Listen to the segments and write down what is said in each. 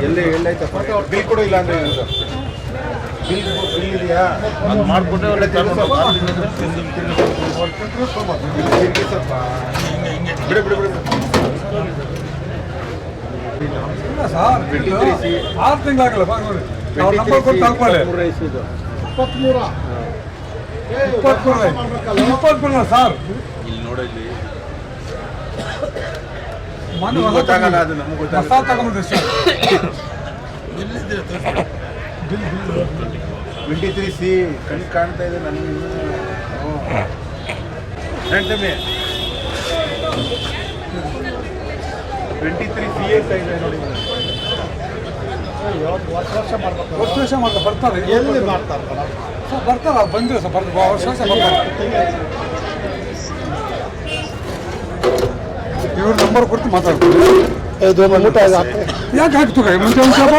ಎಲ್ಲಿ ಎಲ್ಲೈತಪ್ಪ ಬಿಲ್ ಕೂಡ ಇಲ್ಲ ಅಂದ್ರೆ ಬಿಲ್ ಬಿಲ್ ಇದೆಯಾ ಮಾಡ್ಕೊಂಡ್ರೆ ಒಳ್ಳೆ ಸ್ವಲ್ಪ ಬಿಡು ಬಿಡು ಬಿಡು ಆರು ತಿಂಗಳಾಗಲ್ಲ ಬಾ ನೋಡಿ ನಾವು ನಂಬರ್ ಕೊಟ್ಟು ತಗೊಳ್ಳಿ ಇಪ್ಪತ್ಮೂರು ಇಪ್ಪತ್ಮೂರ ಸರ್ ಇಲ್ಲಿ ನೋಡಲ್ಲಿ ಮನೆ ಗೊತ್ತಾಗಲ್ಲ ಅದು ನಮ್ಗೆ ಹೊಸ ಸರ್ ತಗೊಂಡ್ರೆ ಸರ್ ಟ್ವೆಂಟಿ ತ್ರೀ ಸಿ ಕಣ್ಣು ಕಾಣ್ತಾ ಇದೆ ನನಗೆ ಹೇಳ್ತೇನೆ ಟ್ವೆಂಟಿ ತ್ರೀ ಸಿ ಎಸ್ ಇದೆ ನೋಡಿ ವರ್ಷ ವರ್ಷ ಮಾಡ್ತಾರೆ ಬರ್ತಾರೆ. ಎಲ್ಲಿ ಮಾಡ್ತಾರೆ ಸರ್ ಬರ್ತಾರ ಬಂದ್ರೆ ಸರ್ ಬರ್ತಾರೆ. ವರ್ಷ ವರ್ಷ ಬರ್ತಾರೆ. ಇವ್ರ ನಂಬರ್ ಕೊಟ್ಟು ಮಾತಾಡ್ತೀವಿ ಯಾಕೆ ಹಾಕ್ತು ಮುಂಚೆ ಒಂದು ಸ್ವಲ್ಪ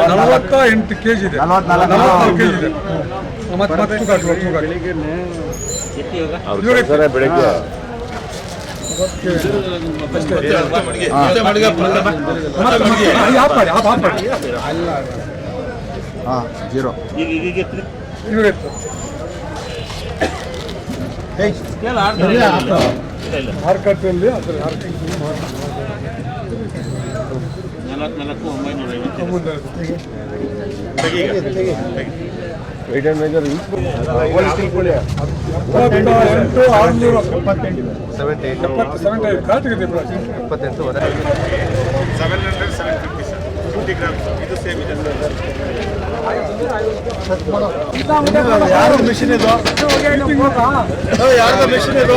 ನಲವತ್ತ ಎಂಟು ಕೆ ಜಿ ಇದೆ ನಲವತ್ನಾಲ್ಕು ಕೆ ಜಿ ಇದೆ ಮತ್ತೆ ಮತ್ತೆ ತೂಕ ಹಾಕಿ, ತೂಕ ಹಾಕಿ. ಇವ್ರಿಗೆ ಬೆಳಗ್ಗೆ ಹಾಂ ಜೀರೋ ಇವ್ರಿಗೆ ಆರು ಕಟ್ಟಲ್ಲಿ ಐದು ಕಾರ್ಟಿಗೆ ಇಪ್ಪತ್ತೆಂಟು seven hundred seven fifty sir fifty grams ಇದು ಸೇಮ್ ಇದೆ ಯಾರು ಮಿಷಿನ್ ಇದು ಯಾರ್ದು ಮಿಷಿನ್ ಇದು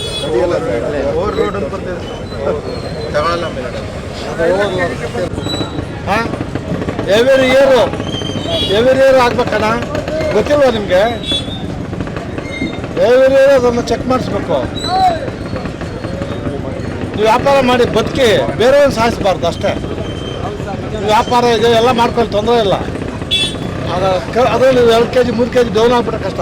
ಹಾಂ? ಎವ್ರಿ ಇಯರು ಎವ್ರಿ ಇಯರ್ ಆಗ್ಬೇಕಣ್ಣ? ಗೊತ್ತಿಲ್ವಾ ನಿಮಗೆ? ಎವ್ರಿ ಇಯರ್ ಅದನ್ನು ಚೆಕ್ ಮಾಡಿಸ್ಬೇಕು. ನೀವು ವ್ಯಾಪಾರ ಮಾಡಿ ಬದುಕಿ, ಬೇರೆಯವ್ರನ್ನ ಸಾಯಿಸಬಾರ್ದು ಅಷ್ಟೇ. ವ್ಯಾಪಾರ ಇದೆ, ಎಲ್ಲ ಮಾಡ್ಕೊಳ್ಳಿ, ತೊಂದರೆ ಇಲ್ಲ. ಅದರಲ್ಲಿ ಎರಡು ಕೆ ಜಿ ಮೂರು ಕೆ ಜಿ ಡೌನ್ ಆಗ್ಬಿಟ್ರೆ ಕಷ್ಟ.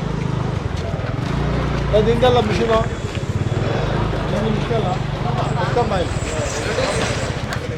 ಹಿಂಗಲ್ಲ ಮಿಷಿನು ನಿಮ್ಗೆ ಇಷ್ಟ ಅಲ್ಲ ಎಷ್ಟಮ್ಮ ಇಲ್ಲಿ? ಎಷ್ಟು ವರ್ಷ ಆಯ್ತು ಅದು ರಿನ್ಯೂವಲ್ ಆಗಿ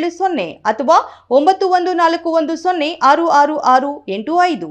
ಏಳು ಸೊನ್ನೆ ಅಥವಾ ಒಂಬತ್ತು ಒಂದು ನಾಲ್ಕು ಒಂದು ಸೊನ್ನೆ ಆರು ಆರು ಆರು ಎಂಟು ಐದು.